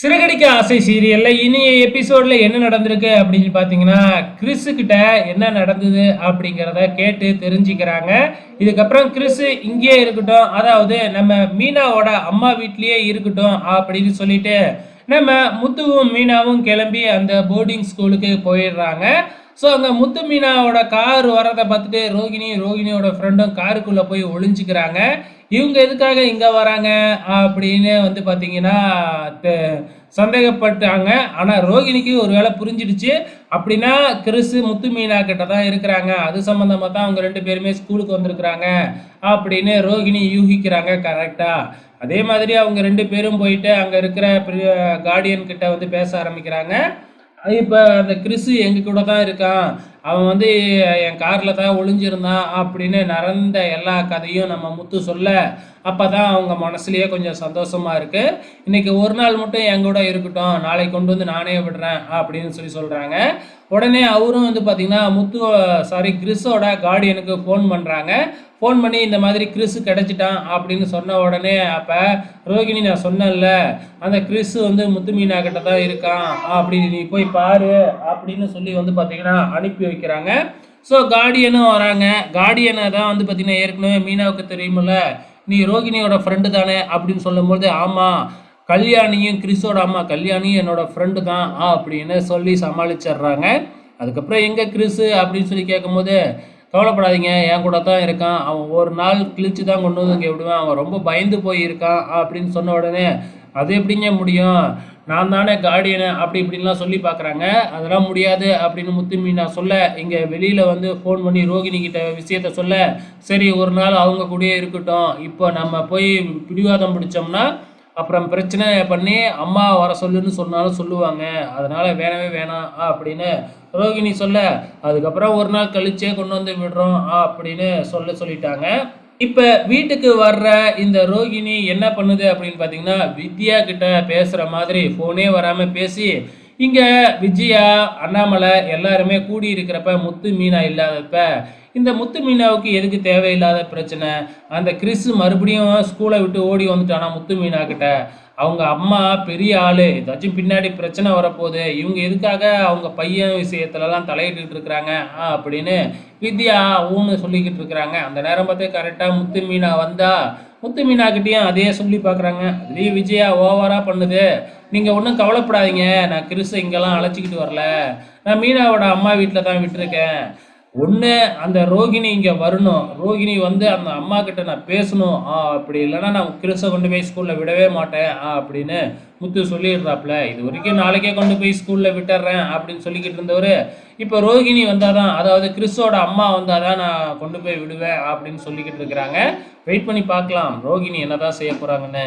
சிறகடிக்க ஆசை சீரியலில் இனிய எபிசோடில் என்ன நடந்திருக்கு அப்படின்னு பார்த்தீங்கன்னா கிறிஸுக்கிட்ட என்ன நடந்தது அப்படிங்கிறத கேட்டு தெரிஞ்சுக்கிறாங்க. இதுக்கப்புறம் கிறிஸு இங்கேயே இருக்கட்டும் அதாவது நம்ம மீனாவோட அம்மா வீட்லேயே இருக்கட்டும் அப்படின்னு சொல்லிட்டு நம்ம முத்துவும் மீனாவும் கிளம்பி அந்த போர்டிங் ஸ்கூலுக்கு போயிடுறாங்க. ஸோ அங்கே முத்து மீனாவோட கார் வரதை பார்த்துட்டு ரோகிணி ரோகிணியோட ஃப்ரெண்டும் காருக்குள்ளே போய் ஒழிஞ்சிக்கிறாங்க இவங்க எதுக்காக இங்கே வராங்க? அப்படின்னு வந்து பார்த்தீங்கன்னா சந்தேகப்பட்டாங்க. ஆனால் ரோகிணிக்கு ஒரு வேளை புரிஞ்சிடுச்சு. அப்படின்னா கிறிஸு முத்து மீனா கிட்ட தான் இருக்கிறாங்க. அது சம்மந்தமாக தான் அவங்க ரெண்டு பேருமே ஸ்கூலுக்கு வந்திருக்கிறாங்க. அப்படின்னு ரோகிணி யூகிக்கிறாங்க கரெக்டாக அதே மாதிரி அவங்க ரெண்டு பேரும் போயிட்டு அங்கே இருக்கிற கார்டியன் கிட்ட வந்து பேச ஆரம்பிக்கிறாங்க. இப்போ அந்த கிறிஸு எங்கள் கூட தான் இருக்கான். அவன் வந்து என் காரில் தான் ஒளிஞ்சிருந்தான் அப்படின்னு நடந்த எல்லா கதையும் நம்ம முத்து சொல்ல அப்போ தான் அவங்க மனசுலயே கொஞ்சம் சந்தோஷமாக இருக்குது இன்றைக்கி ஒரு நாள் மட்டும் என் கூட இருக்கட்டும் நாளைக்கு கொண்டு வந்து நானே விடுறேன் அப்படின்னு சொல்லி சொல்கிறாங்க உடனே அவரும் வந்து பார்த்திங்கன்னா முத்து சாரி கிறிஸோட கார்டியனுக்கு ஃபோன் பண்ணுறாங்க ஃபோன் பண்ணி இந்த மாதிரி கிறிஸ் கிடச்சிட்டான் அப்படின்னு சொன்ன உடனே அப்போ ரோகிணி நான் சொன்னேன்ல அந்த கிறிஸ் வந்து முத்து மீனா கிட்ட தான் இருக்கான். அப்படி நீ போய் பாரு அப்படின்னு சொல்லி வந்து பார்த்தீங்கன்னா அனுப்பி வைக்கிறாங்க. ஸோ கார்டியனும் வராங்க. கார்டியனை தான் வந்து பார்த்தீங்கன்னா ஏற்கனவே மீனாவுக்கு தெரியுமில்ல நீ ரோகிணியோட ஃப்ரெண்டு தானே? அப்படின்னு சொல்லும்போது ஆமாம் கல்யாணியும் கிறிஸோட அம்மா கல்யாணியும் என்னோட ஃப்ரெண்டு தான் அப்படின்னு சொல்லி சமாளிச்சிடுறாங்க. அதுக்கப்புறம் எங்கே கிறிஸு அப்படின்னு சொல்லி கேட்கும்போது கவலைப்படாதீங்க என் கூட தான் இருக்கான். அவன் ஒரு நாள் கிழிச்சு தான் கொண்டு வந்து இங்கே விடுவேன். அவன் ரொம்ப பயந்து போய் இருக்கான் அப்படின்னு சொன்ன உடனே அது எப்படிங்க முடியும்? நான் தானே கார்டியனு அப்படி இப்படின்லாம் சொல்லி பார்க்குறாங்க. அதெல்லாம் முடியாது அப்படின்னு முத்துமி நான் சொல்ல இங்கே வெளியில் வந்து ஃபோன் பண்ணி ரோகிணி கிட்ட விஷயத்த சொல்ல. சரி ஒரு நாள் அவங்க கூடயே இருக்கட்டும். இப்போ நம்ம போய் பிடிவாதம் பிடிச்சோம்னா அப்புறம் பிரச்சனை பண்ணி அம்மா வர சொல்லுன்னு சொன்னாலும் சொல்லுவாங்க. அதனால் வேணவே வேணாம் அப்படின்னு ரோகிணி சொல்ல அதுக்கப்புறம் ஒரு நாள் கழிச்சே கொண்டு வந்து விடுறோம் அப்படின்னு சொல்ல சொல்லிட்டாங்க. இப்போ வீட்டுக்கு வர்ற இந்த ரோகிணி என்ன பண்ணுது அப்படின்னு பார்த்தீங்கன்னா வித்யா கிட்ட பேசுகிற மாதிரி ஃபோனே வராமல் பேசி இங்கே விஜயா அண்ணாமலை எல்லாருமே கூடி இருக்கிறப்ப முத்து மீனா இல்லாதப்ப இந்த முத்து மீனாவுக்கு எதுக்கு தேவையில்லாத பிரச்சனை? அந்த கிறிஸ் மறுபடியும் ஸ்கூலை விட்டு ஓடி வந்துட்டானா முத்து மீனா கிட்ட? அவங்க அம்மா பெரிய ஆள் ஏதாச்சும் பின்னாடி பிரச்சனை வரப்போகுது. இவங்க எதுக்காக அவங்க பையன் விஷயத்துலலாம் தலையிட்டு இருக்கிறாங்க? ஆ, அப்படின்னு வித்யா ஊன்னு சொல்லிக்கிட்டு இருக்கிறாங்க. அந்த நேரம் பார்த்து கரெக்டாக முத்து மீனா வந்தால் முத்து மீனாக்கிட்டேயும் அதே சொல்லி பார்க்குறாங்க. அதுலேயும் விஜயா ஓவராக பண்ணுது. நீங்கள் ஒன்றும் கவலைப்படாதீங்க. நான் கிறிஸை இங்கெல்லாம் அழைச்சிக்கிட்டு வரல. நான் மீனாவோட அம்மா வீட்டில் தான் விட்டுருக்கேன். ஒன்று அந்த ரோகிணி இங்கே வரணும். ரோகிணி வந்து அந்த அம்மா கிட்ட நான் பேசணும். ஆ அப்படி இல்லைன்னா நான் கிறிஸை கொண்டு போய் ஸ்கூலில் விடவே மாட்டேன். ஆ அப்படின்னு முத்து சொல்லிடுறாப்புல. இது வரைக்கும் நாளைக்கே கொண்டு போய் ஸ்கூலில் விட்டுறேன் அப்படின்னு சொல்லிக்கிட்டு இருந்தவர் இப்போ ரோகிணி வந்தால் தான் அதாவது கிறிஸோட அம்மா வந்தால் தான் நான் கொண்டு போய் விடுவேன் அப்படின்னு சொல்லிக்கிட்டு இருக்கிறாங்க. வெயிட் பண்ணி பார்க்கலாம். ரோகிணி என்னதான் செய்ய போகிறாங்கன்னு